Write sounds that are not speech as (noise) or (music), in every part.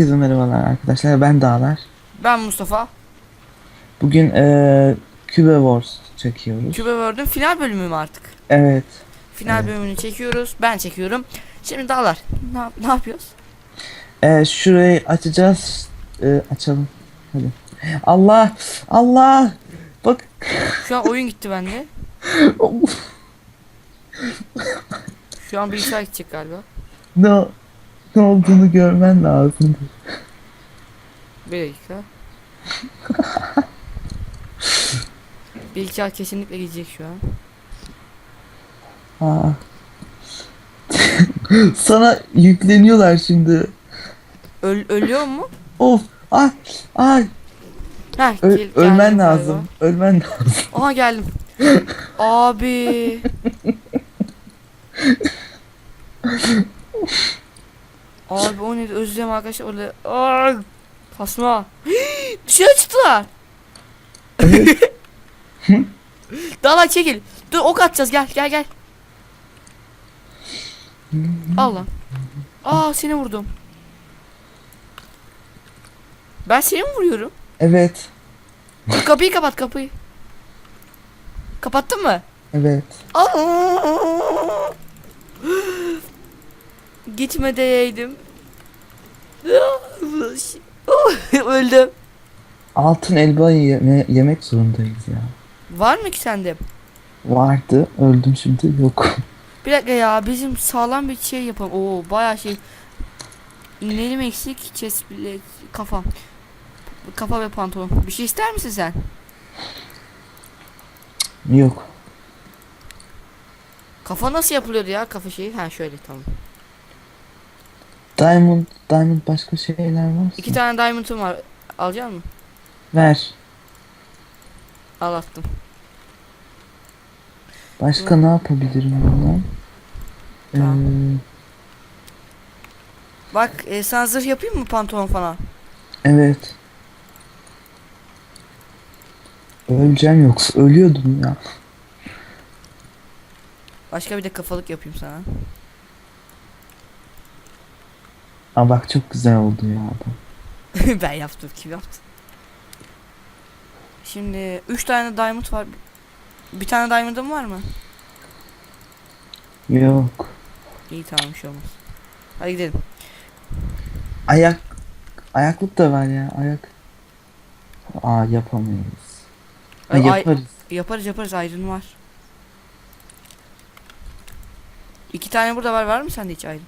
Herkese merhabalar arkadaşlar ben Dağlar. Ben Mustafa. Bugün Cube Wars çekiyoruz. Cube World'ün final bölümü mü artık? Evet. Final Evet. bölümünü çekiyoruz. Ben çekiyorum. Şimdi dağlar. Ne, yap- ne yapıyoruz? Eee şurayı açacağız. Eee, açalım. Hadi. Allah! Allah! Bak. Şu an oyun gitti bende. (laughs) Şu an bilgisayar gidecek galiba. ne, ne olduğunu görmen lazım. Bir dakika. (laughs) bilgisayar kesinlikle gidecek şu an. Aa. (laughs) Sana yükleniyorlar şimdi. Öl, ölüyor mu? Of! Ay! Ay! Heh, Ö- gel- ölmen lazım. Ölmen lazım. galiba. Aha geldim. (laughs) Abi. Abi o neydi özlem arkadaşlar öyle. Ay, tasma. Dışarı çıktılar. (laughs) Dağlar çekil. Dur ok atacağız gel gel gel. Al lan. Aa seni vurdum. Ben seni mi vuruyorum? Evet. Kapıyı kapat kapıyı. Kapattın mı? Evet. Aa! Gitme diyeydim. (laughs) Öldüm. Altın elbayı yeme- yemek zorundayız ya. Var mı ki sende? Vardı. Öldüm şimdi. Yok. Bir dakika ya bizim sağlam bir şey yapalım. Oo bayağı şey. Nelim eksik, chest bile kafam. Kafa ve pantolon. Bir şey ister misin sen? Yok. Kafa nasıl yapılıyordu ya kafa şeyi? Ha şöyle tamam. Diamond, diamond başka şeyler var. İki tane diamond'um var. Alacak mısın? Ver. Al attım. Başka ne yapabilirim bundan? Tamam. Ee, Bak e, sana zırh yapayım mı pantolon falan? evet. Öleceğim yoksa ölüyordum ya. Başka bir de kafalık yapayım sana. Aa bak çok güzel oldu ya bu. (laughs) ben yaptım kim yaptı? Şimdi 3 tane diamond var. Bir tane diamond'ım var mı? Yok. İyi tamam bir şey olmaz. Hadi gidelim. Ayak ayaklık da var ya ayak. Aa yapamayız. Ha, Ay- ay- yaparız. yaparız yaparız iron var. İki tane burada var. Var mı sende hiç iron?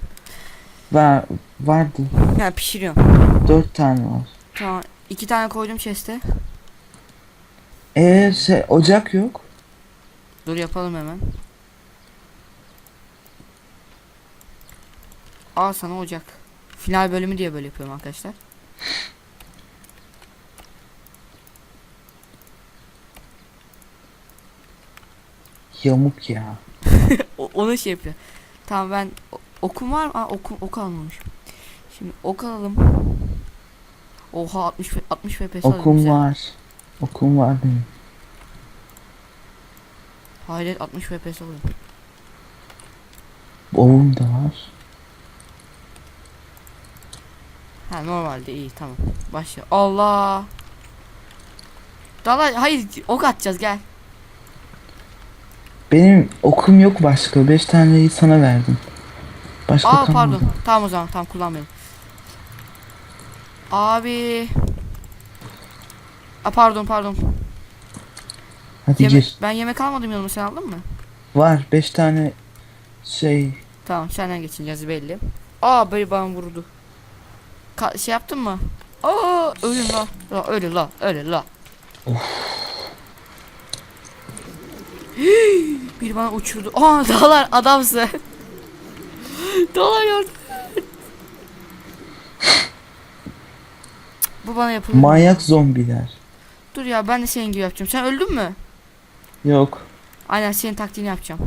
Var vardı. Ha pişiriyorum. Dört tane var. Tamam. İki tane koydum chest'e. Ee şey ocak yok. Dur yapalım hemen. Al sana ocak. Final bölümü diye böyle yapıyorum arkadaşlar. Yamuk ya. (laughs) O, onu şey yapıyor. Tamam ben okum var mı? Aa okum ok almamışım. Şimdi ok alalım. Oha 60 fe- 60 FPS Okum var. Okum var benim. Hayret 60 FPS alıyorum. Ovum da var. Ha normalde iyi tamam. Başla. Allah. Dala hayır ok atacağız gel. Benim okum yok başka. Beş taneyi sana verdim. Başka Aa kalmadı. pardon. Tamam o zaman tamam kullanmayalım. Abi. Aa pardon pardon. Hadi Yeme- gir. ben yemek almadım yanıma sen aldın mı? Var beş tane şey. Tamam senden geçeceğiz belli. Aa böyle bana vurdu. Ka- şey yaptın mı? Aa ölün la. La öyle la öyle la. (gasps) Bir bana uçurdu. Aa (laughs) dağlar adamsın. (laughs) dağlar gördüm. Bu bana yapılır. Manyak zombiler. Dur ya ben de senin gibi yapacağım. Sen öldün mü? Yok. Aynen senin taktiğini yapacağım.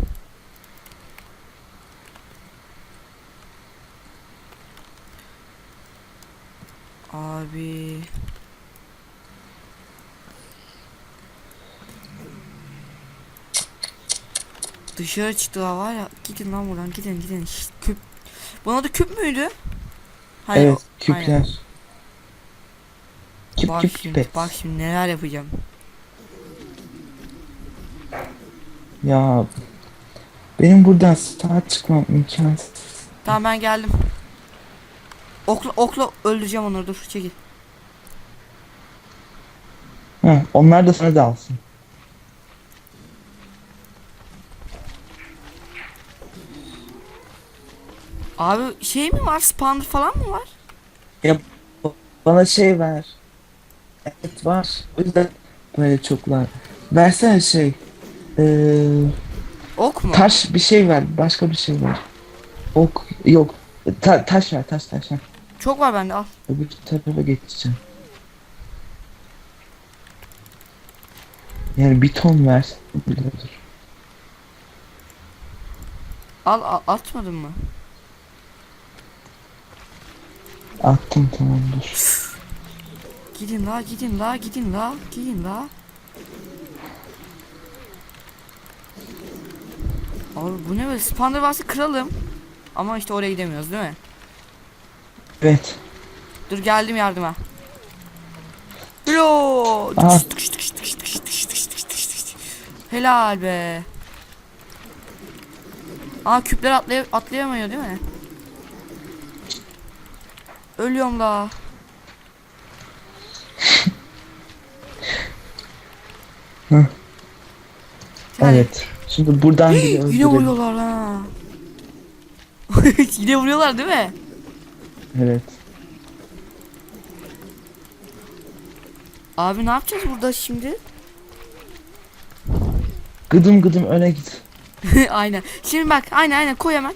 Abi. Dışarı çıktı ha var ya. Gidin lan buradan gidin gidin. Şşt, küp. Buna da küp müydü? Hayır, evet aynen. Küp bak küp şimdi, küp et. bak şimdi neler yapacağım. Ya benim buradan saat çıkmam imkansız. Tamam ben geldim. Okla okla öldüreceğim onları dur çekil. Heh, onlar da sana da alsın. Abi şey mi var? Spawner falan mı var? Bana şey ver. Evet var. O yüzden böyle çoklar. Versene şey. Ee, Ok mu? taş bir şey ver. Başka bir şey ver. Ok yok. Ta- taş ver taş taş. heh. Çok var bende al. Öbür tarafa geçeceğim. Yani bir ton ver. Olur. Al, al atmadın mı? Attım tamam dur. (laughs) Gidin la gidin la gidin la gidin la. Abi bu ne böyle spawner varsa kıralım. Ama işte oraya gidemiyoruz değil mi? Evet. Dur geldim yardıma. Aha. Helal be. Aa küpler atlay atlayamıyor değil mi? Ölüyorum la. Hı. Hadi. Evet. Şimdi buradan bile Yine vuruyorlar ha. (laughs) Yine vuruyorlar değil mi? Evet. Abi ne yapacağız burada şimdi? Gıdım gıdım öne git. (laughs) aynen. Şimdi bak aynen aynen koy hemen.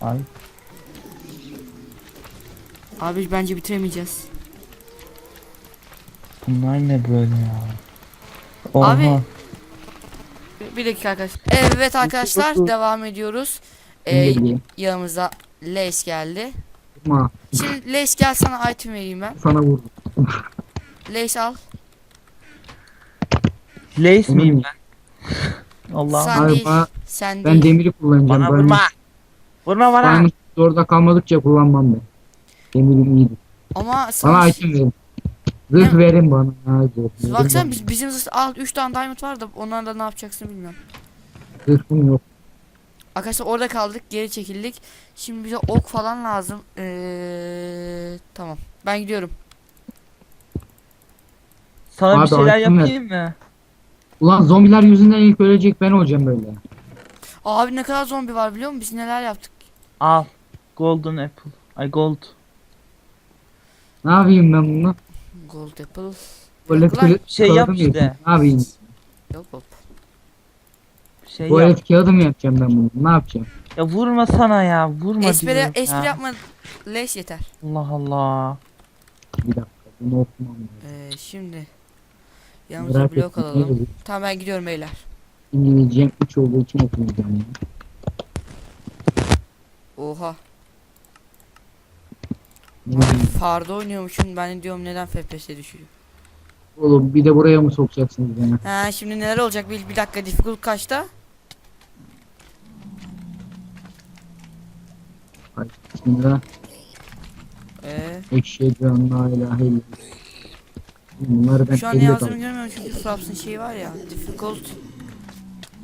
Ay. Abi bence bitiremeyeceğiz. Bunlar ne böyle ya? Oha. Abi. Bir dakika arkadaşlar. Evet arkadaşlar devam ediyoruz. Ee, yanımıza Lace geldi. Şimdi Lace gel sana item vereyim ben. sana vurdum. Lace al. Lace miyim ben? Allah. Sen değil. bana- Sen Ben değil. demiri kullanacağım. Bana ben vurma. Vurma bana. Diamond orada kalmadıkça kullanmam ben. Demirim iyidir. Ama sana Bana item verin. Zırh verin bana. Ha, zırh Baksana biz, bizim zırh- al 3 tane diamond var da onlarla ne yapacaksın bilmiyorum. Zırhım yok. Arkadaşlar orada kaldık geri çekildik. Şimdi bize ok falan lazım. Ee, tamam. Ben gidiyorum. Sana Abi, bir şeyler yapayım mı? Ulan zombiler yüzünden ilk ölecek ben olacağım böyle. Abi ne kadar zombi var biliyor musun? Biz neler yaptık. Al. Golden apple. Ay gold. Ne yapayım ben bunu? Gold apple. Böyle Yok lan, kırık şey yap işte. Ne yapayım? Yok. Bir şey Bu yap. kağıdı mı yapacağım ben bunu? Ne yapacağım? Ya vurma sana ya. Vurma Espri, diyorum espri ya. yapma. Leş yeter. Allah Allah. Bir dakika bunu okumam lazım. Ee, şimdi. Yanımıza Merak blok ettim. alalım. Tamam ben gidiyorum beyler. İngilizcem 3 olduğu için okumayacağım ya. Oha. Farda oynuyormuşum. Ben diyorum neden FPS düşüyor. Oğlum bir de buraya mı sokacaksınız beni? Ha şimdi neler olacak bir, bir dakika difficult kaçta? Ay, Bismillah. Ee, Eşhedü en la ilahe illallah. Bunları ben şu an ne elle yazdığımı görmüyorum çünkü Fraps'ın şeyi var ya. Difficult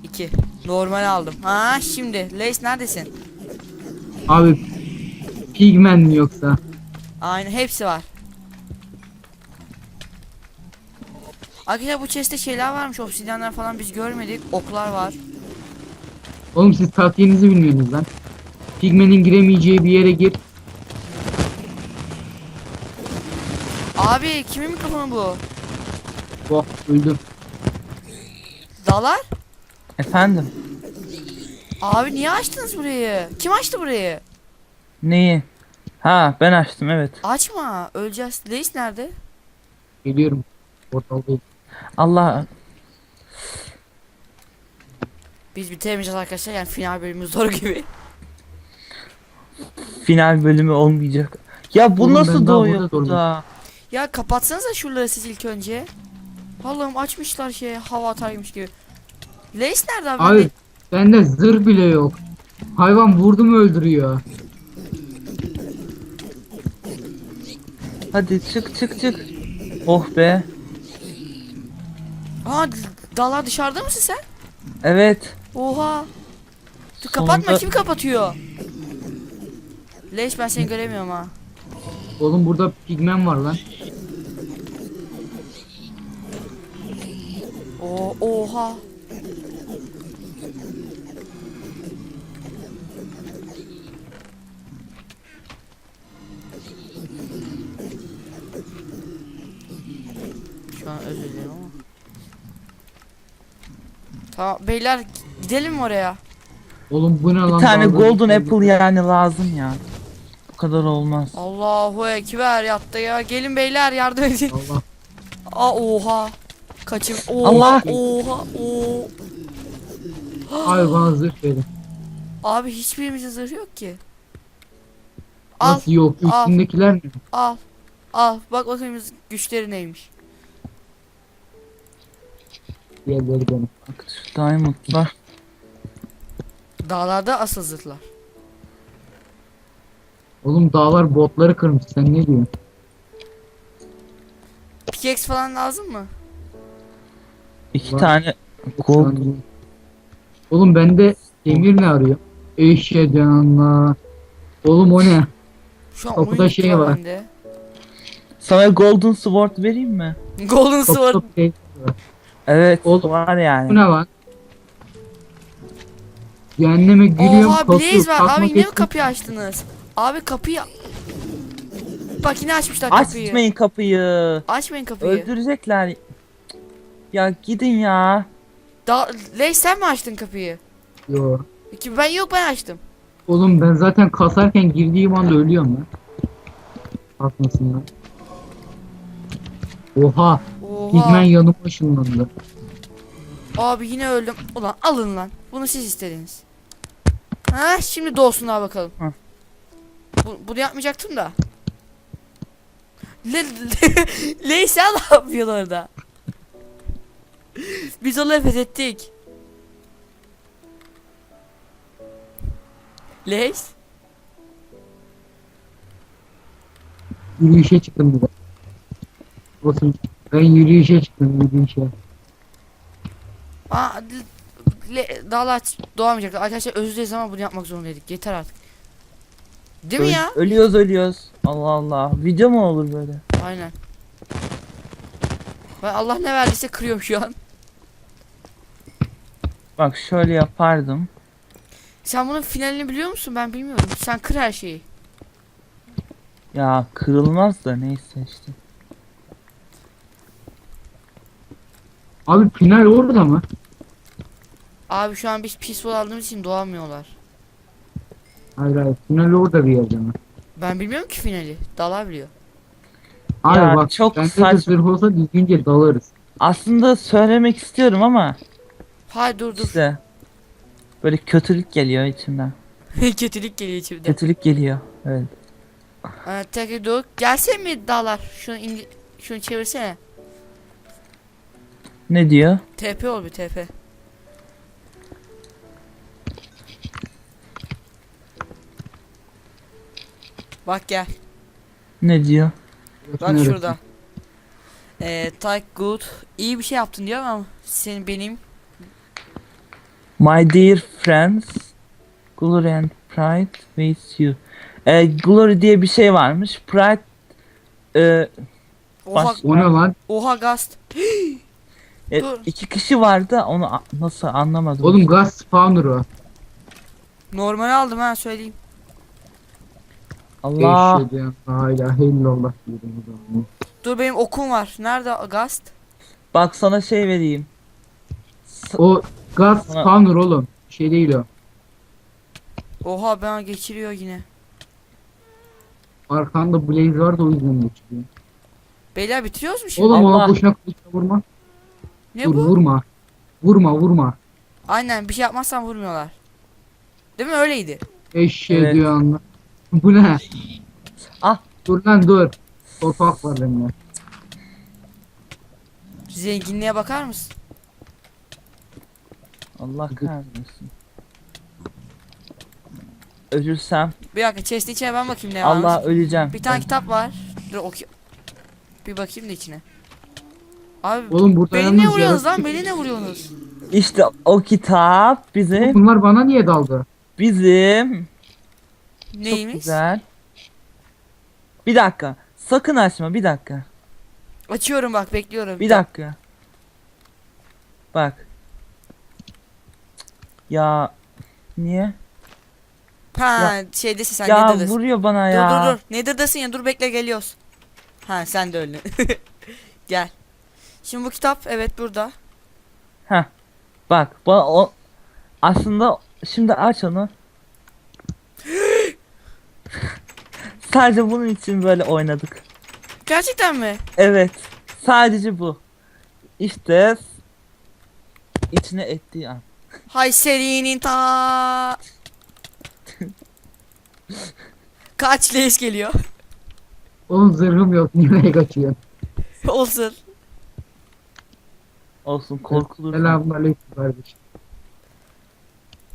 2. Normal aldım. Ha şimdi Lace neredesin? Abi pigmen mi yoksa? Aynen hepsi var. Arkadaşlar bu chest'te şeyler varmış. Obsidyenler falan biz görmedik. Oklar var. Oğlum siz taktiğinizi bilmiyorsunuz lan. Pigmenin giremeyeceği bir yere gir. Abi kimin mikrofonu bu? Oh öldüm. Dalar? Efendim. Abi niye açtınız burayı? Kim açtı burayı? Neyi? Ha ben açtım evet. Açma. Öleceğiz. Lace nerede? Geliyorum. Portaldayım. Allah Biz bitiremeyeceğiz arkadaşlar. Yani final bölümü zor gibi. final bölümü olmayacak. Ya bu Oğlum ben nasıl daha doğuyor burada burada? durdum. Ya kapatsanıza şuraları siz ilk önce. Allah'ım açmışlar şey hava atarmış gibi. Lace nerede abi? Abi bende zırh bile yok. Hayvan vurdu mu öldürüyor. Hadi çık çık çık. Oh be. Aa d- dağlar dışarıda mısın sen? Evet. Oha. Dur kapatma Sonunda- kim kapatıyor? Leş ben seni göremiyorum ha. Oğlum burada pigmen var lan. Oo, oha. Şu an özür dilerim ama. Tamam beyler gidelim oraya? Oğlum bu ne lan? Bir tane golden apple yani lazım ya. Bu kadar olmaz. Allahu ekber yattı ya. Gelin beyler yardım edin. Allah. Aa oha. Kaçım. Oha. Allah. Oha. Oo. Abi bana zırh verin. Abi hiçbirimizin zırhı yok ki. Al. Nasıl yok? al. Üstündekiler mi? Al. Al. Bak bakayım güçleri neymiş. Diğerleri benim. Bak şu diamondlar. Dağlarda asıl zırhlar. Oğlum dağlar botları kırmış. Sen ne diyorsun? Pickaxe falan lazım mı? İki Var. tane gold. Oğlum bende demir ne arıyor? Eşhedü Allah. Oğlum o ne? Şu an Kapıda oyun şey şey var. Bende. Sana golden sword vereyim mi? Golden Top Sword. top şey. Evet Oğlum, var yani. Bu ne lan? Cehenneme giriyorum Oha. Blaze var. Abi yine mi kapıyı açtınız? Abi kapıyı... Bak yine açmışlar kapıyı. Açmayın kapıyı. Açmayın kapıyı. Öldürecekler. Ya gidin ya. Da Leş sen mi açtın kapıyı? Yo. Ki ben yok ben açtım. Oğlum ben zaten kasarken girdiğim anda ölüyorum lan. Kalkmasınlar. Oha. Oha. yanıma ışınlandı. Abi yine öldüm. Ulan alın lan. Bunu siz istediniz. Ha şimdi doğsunlar bakalım. Hı. Bu, bunu yapmayacaktım da. Le, le, (laughs) Ley sen ne yapıyorsun orada? Biz onu fethettik. Leys? Yürüyüşe çıktım bir de. Olsun. Ben yürüyüşe çıktım yürüyüşe. Aa, le, dağlar doğamayacaklar. Arkadaşlar özür dileriz ama bunu yapmak zorundaydık. Yeter artık. Değil mi Öl- ya? Ölüyoruz ölüyoruz. Allah Allah. Video mu olur böyle? Aynen. Ben Allah ne verdiyse kırıyorum şu an. Bak şöyle yapardım. Sen bunun finalini biliyor musun? Ben bilmiyorum. Sen kır her şeyi. Ya kırılmaz da neyse işte. Abi final orada mı? Abi şu an biz pis aldığımız için doğamıyorlar. Hayır hayır. Final orada bir yerde mi? Ben bilmiyorum ki finali. Dalar biliyor. Abi Ya bak çok bende de saçma. zırh olsa düzgünce dalarız. Aslında söylemek istiyorum ama Hay dur dur. işte böyle kötülük geliyor içimden. (laughs) Kötülük geliyor içimde. Kötülük geliyor. Evet. Ee, tekrar dur. Gelsene mi dağlar? Şunu indi şunu çevirsene. Ne diyor? TP ol bir TP. Bak gel. Ne diyor? Bak şurada. Ee, Tyke good. İyi bir şey yaptın diyor ama senin benim My dear friends, Glory and Pride waits you. Ee, Glory diye bir şey varmış. Pride e, Oha O ne lan? oha gast. E, Dur. iki kişi vardı. Onu a- nasıl anlamadım. Oğlum gaz spawner o. Normal aldım ha söyleyeyim. Allah. Eşhedü en la ilahe illallah diyorum o zaman. Dur benim okum var. Nerede gast? Bak sana şey vereyim. S- O gaz Sana- spawner oğlum. Şey değil o. Oha bana geçiriyor yine. Arkanda blaze var da o yüzden geçiyor. Beyler bitiriyoruz mu şimdi? Oğlum ona Allah. boşuna kılıçla vurma. Ne Dur bu? vurma. Vurma vurma. Aynen bir şey yapmazsan vurmuyorlar. Değil mi öyleydi? Eşhedü Evet. Allah. Bu ne? Ah. Dur lan dur. Toprak var bende. Zenginliğe bakar mısın? Allah kahretsin. Ölürsem Bir dakika chest'in içine ben bakayım ne varmış. Allah öleceğim. Bir tane kitap var. Dur oku Bir bakayım da içine. Abi Oğlum burada beni yalnız ne vuruyorsunuz yaratık- lan? Beni ne vuruyorsunuz? İşte o kitap bizim Bunlar bana niye daldı? bizim çok güzel. Bir dakika. Sakın açma bir dakika. Açıyorum bak bekliyorum. Bir dakika. Bak. Ya niye? Ha şeydesin sen ya Nether'dasın. vuruyor bana Dur ya. dur dur. Nether'dasın ya dur bekle geliyoruz. Ha sen de öldün. (laughs) Gel. Şimdi bu kitap evet burada. Heh. Bak bana o aslında şimdi aç onu. (gasps) Sadece bunun için böyle oynadık. Gerçekten mi? Evet. Sadece bu. İşte içine ettiği an. Hay serinin ta. (laughs) Kaç leş geliyor. Oğlum zırhım yok. Niye kaçıyorsun? (laughs) Olsun. Olsun korkulur. Selamun aleyküm kardeşim.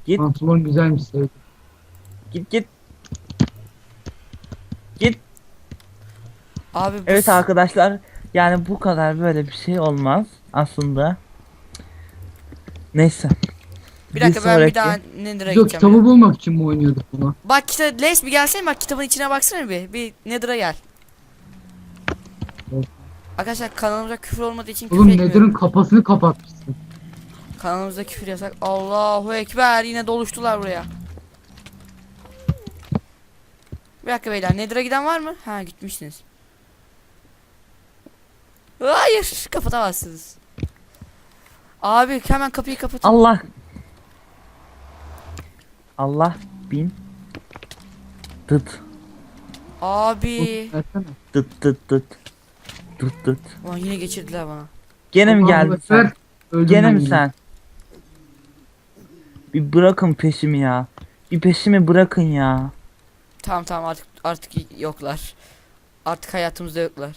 Git. Pantolon güzelmiş sevdim. Git git. Git. Abi bu Evet arkadaşlar yani bu kadar böyle bir şey olmaz aslında. Neyse. Bir dakika ben bir sonraki- daha Nether'a Yok gideceğim. kitabı ya. bulmak için mi oynuyorduk bunu? Bak kitap leş bir gelsene bak kitabın içine baksana bir. Bir Nether'a gel. Arkadaşlar kanalımıza küfür olmadığı için küfür Oğlum etmiyorum. Nether'ın kapasını kapatmışsın. Kanalımızda küfür yasak. Allahu Ekber yine doluştular buraya. Bir dakika beyler Nether'a giden var mı? Ha gitmişsiniz. Hayır kapatamazsınız. Abi hemen kapıyı kapatın. Allah. Allah bin. Dıt Abi. Dıt dıt dıt. Dıt dıt. Ulan yine geçirdiler bana. Gene mi geldin sen? Öldüm Gene ben mi yine. sen? Bir bırakın peşimi ya. Bir peşimi bırakın ya. Tamam tamam artık artık yoklar. Artık hayatımızda yoklar.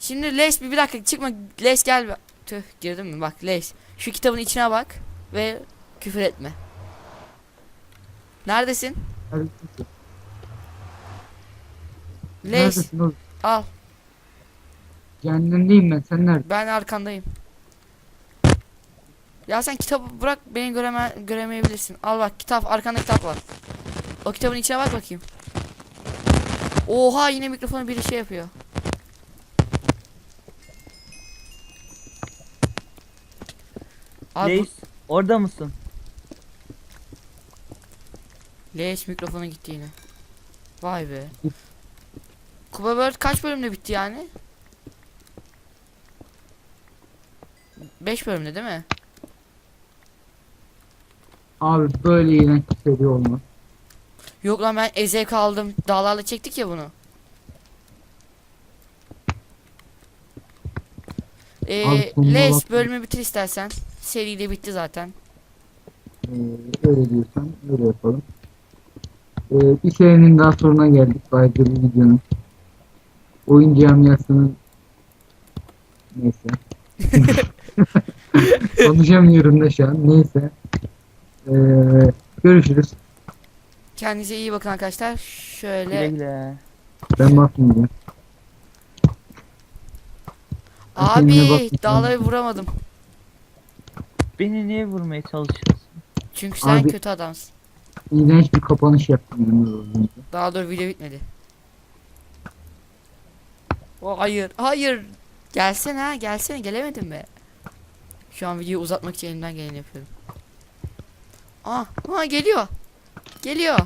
Şimdi Les bir, bir dakika çıkma Les gel. be- Tüh girdim mi bak Les. Şu kitabın içine bak ve küfür etme. Neredesin? Neredesin? Oğlum? al Cehennemdeyim ben. Sen nerede? ben arkandayım. Ya sen kitabı bırak beni göreme göremeyebilirsin. Al bak kitap arkanda kitap var. O kitabın içine bak bakayım. Oha yine mikrofonu biri şey yapıyor. Abi orada mısın? Leş mikrofonu gitti yine. Vay be. Kuba World kaç bölümde bitti yani? 5 bölümde değil mi? Abi böyle iğrenç bir seri olmaz. Yok lan ben ezek aldım. Dağlarla çektik ya bunu. Ee, Abi Les bölümü bitir istersen. Seri de bitti zaten. Ee, öyle diyorsan öyle yapalım. Ee, bir serinin daha sonuna geldik. Bayca bir videonun. Oyun camiasının neyse. (laughs) (laughs) Konuşamıyorum da şu an. Neyse. Ee, görüşürüz. Kendinize iyi bakın arkadaşlar. Güle Şöyle. güle. Ben bakmayacağım. Kendine Abi lütfen. dağları vuramadım. Beni niye vurmaya çalışıyorsun? Çünkü sen Abi- kötü adamsın. İğrenç bir kapanış yaptım. az önce. Daha dur video bitmedi. O hayır, hayır. Gelsene ha, gelsene. Gelemedim be. Şu an videoyu uzatmak için elimden geleni yapıyorum. Aa, aa geliyor. Geliyor.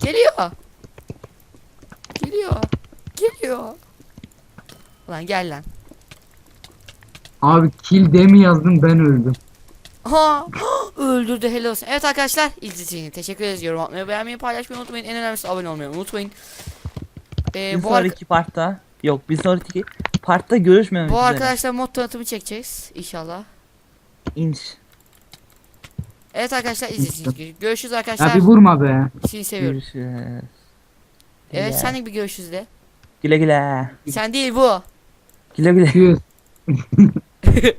Geliyor. Geliyor. Geliyor. Lan gel lan. Abi kill de mi yazdım ben öldüm. Aha (gasps) öldürdü helal olsun. Evet arkadaşlar izlediğiniz için teşekkür ederiz. Yorum atmayı, beğenmeyi, paylaşmayı unutmayın. En önemlisi abone olmayı unutmayın. Ee, bir bu, sonraki partta yok bir sonraki partta görüşmemek bu üzere. arkadaşlar mod tanıtımı çekeceğiz inşallah. İnş. Evet arkadaşlar izlediğiniz için görüşürüz Ya arkadaşlar. bir vurma be. Sizi seviyorum. Görüşürüz. Evet Güle. sen de bir görüşürüz de. Güle güle. Sen değil bu. Güle güle. (laughs)